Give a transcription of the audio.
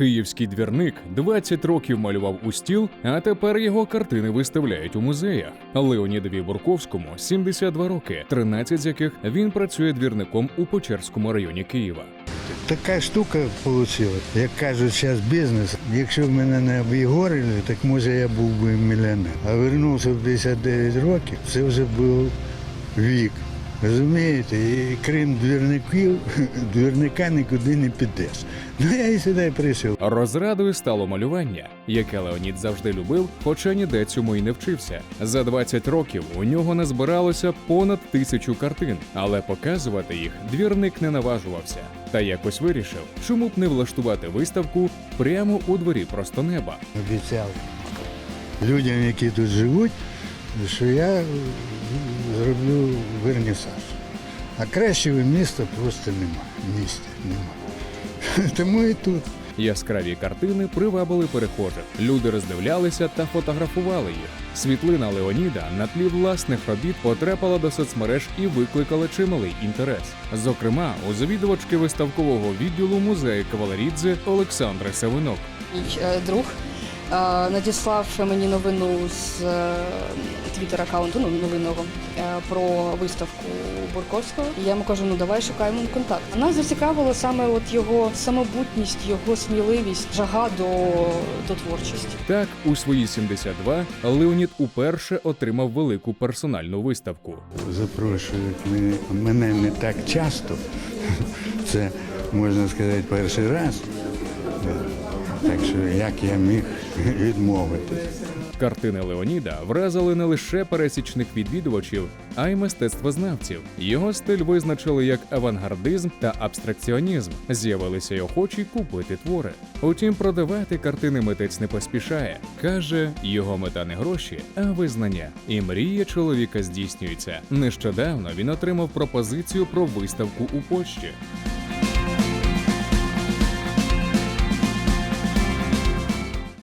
Київський двірник 20 років малював у стіл, а тепер його картини виставляють у музеях. Леонідові Бурковському 72 роки, 13 з яких він працює двірником у Печерському районі Києва. Така штука вийшла. Як кажуть, зараз бізнес. Якщо б мене не обігорили, так може я був би мільйонер. А вернувся в 59 років, це вже був вік. Розумієте, і крім двірників, двірника нікуди не підеш. Ну я і сюди прийшов. Розрадою стало малювання, яке Леонід завжди любив, хоча ніде цьому й не вчився. За 20 років у нього назбиралося понад тисячу картин, але показувати їх двірник не наважувався. Та якось вирішив, чому б не влаштувати виставку прямо у дворі просто неба. Обіцяв людям, які тут живуть, що я зроблю вернісаж. А кращого міста просто нема. Місця нема. Тому і тут. Яскраві картини привабили перехожих. Люди роздивлялися та фотографували їх. Світлина Леоніда на тлі власних робіт потрапила до соцмереж і викликала чималий інтерес. Зокрема, у завідувачки виставкового відділу музею Кавалерідзе Олександри Савинок. Мій е, друг надіслав мені новину з е, твіттер аккаунту, ну новинного е, про виставку Бурковського. І я йому кажу, ну давай шукаємо контакт. Нас зацікавило саме от його самобутність, його сміливість, жага до, до творчості. Так, у свої 72 Леонід уперше отримав велику персональну виставку. запрошують мене, мене не так часто. Це можна сказати перший раз. Так що як я міг відмовитись? Картини Леоніда вразили не лише пересічних відвідувачів, а й мистецтвознавців. Його стиль визначили як авангардизм та абстракціонізм. З'явилися й охочі купити твори. Утім, продавати картини митець не поспішає. каже, його мета не гроші, а визнання. І мрія чоловіка здійснюється. Нещодавно він отримав пропозицію про виставку у Польщі.